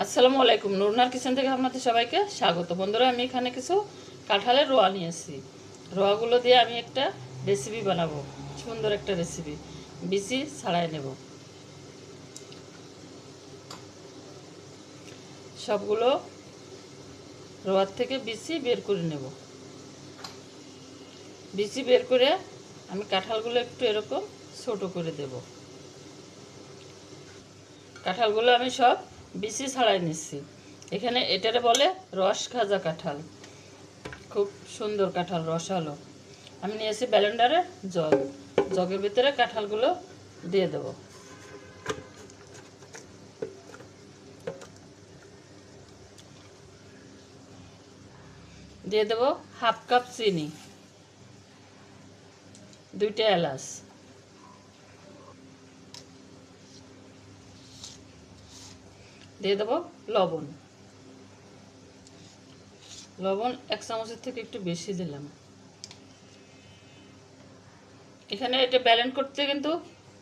আসসালামু আলাইকুম। নুরনার কিচেন থেকে আপনাদের সবাইকে স্বাগত। বন্ধুরা, আমি এখানে কিছু কাঁঠালের রোয়া নিয়েছি রোয়াগুলো দিয়ে আমি একটা রেসিপি বানাবো। সুন্দর একটা রেসিপি বিচি ছাড়াই নেব। সবগুলো রোয়ার থেকে বিচি বের করে নেব। বিচি বের করে আমি কাঁঠালগুলো একটু এরকম ছোট করে দেব। কাঁঠালগুলো আমি সব বিচি ছাড়াই নিচ্ছি। এখানে এটারে বলে রস খাজা কাঁঠাল। খুব সুন্দর কাঁঠাল, রসালো। আমি নিয়েছি ব্যালেন্ডারে জগ। জগের ভিতরে কাঁঠালগুলো দিয়ে দেব। দিয়ে দেব হাফ কাপ চিনি। দুইটা এলাচ। দিয়ে দেবো লবণ। লবণ এক চামচের থেকে একটু বেশি দিলাম। এখানে এটা ব্যালেন্স করতে কিন্তু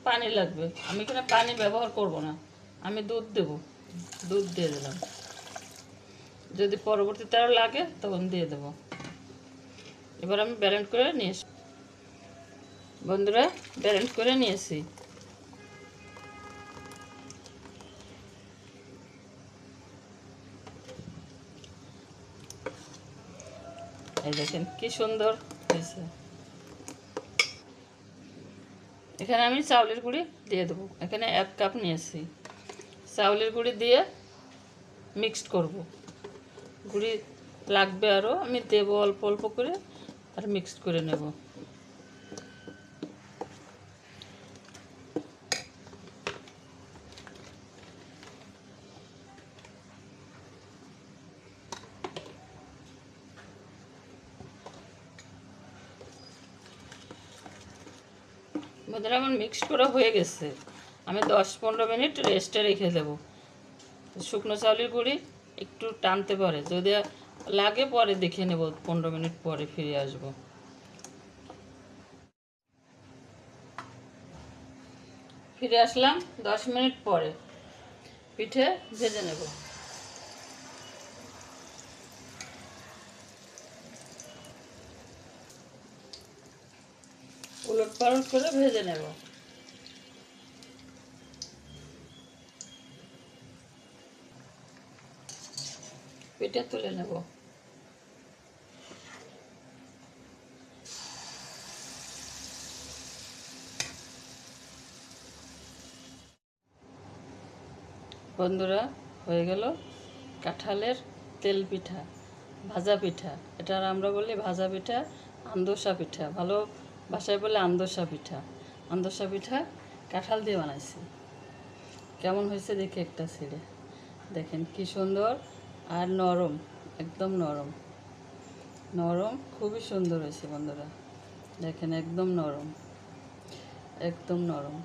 পানি লাগবে। আমি এখানে পানি ব্যবহার করব না। আমি দুধ দেব। দুধ দিয়ে দিলাম। যদি পরবর্তীতে আরও লাগে, তখন দিয়ে দেব। এবার আমি ব্যালেন্স করে নিয়ে। বন্ধুরা ব্যালেন্স করে নিয়েছি। এই দেখেন কি সুন্দর হয়েছে। এখানে আমি চাউলের গুঁড়ি দিয়ে দেবো। এখানে এক কাপ নিয়েছি। চাউলের গুঁড়ি দিয়ে মিক্সড করব। গুঁড়ি লাগবে আরও আমি দেবো অল্প অল্প করে আর মিক্সড করে নেব। বন্ধুরা আমার মিক্সড করা হয়ে গেছে। আমি দশ পনেরো মিনিট রেস্টে রেখে দেবো। শুকনো চাউলের গুঁড়ি একটু টানতে পারে। যদি লাগে পরে দেখে নেব, পনেরো মিনিট পরে ফিরে আসব। ফিরে আসলাম দশ মিনিট পরে। পিঠে ভেজে নেব। উলট পালট করে ভেজে নেব। পিঠে তুলে নেব। বন্ধুরা, হয়ে গেল কাঁঠালের তেল পিঠা, ভাজা পিঠা। এটা আমরা বলি ভাজা পিঠা, আন্দোসা পিঠা। ভালো ভাষায় বলে আন্দসা পিঠা। আন্দসা পিঠা কাঁঠাল দিয়ে বানাইছি। কেমন হয়েছে দেখে একটা ছেড়ে দেখেন কি সুন্দর আর নরম, একদম নরম। নরম, খুবই সুন্দর হয়েছে বন্ধুরা। দেখেন একদম নরম একদম নরম।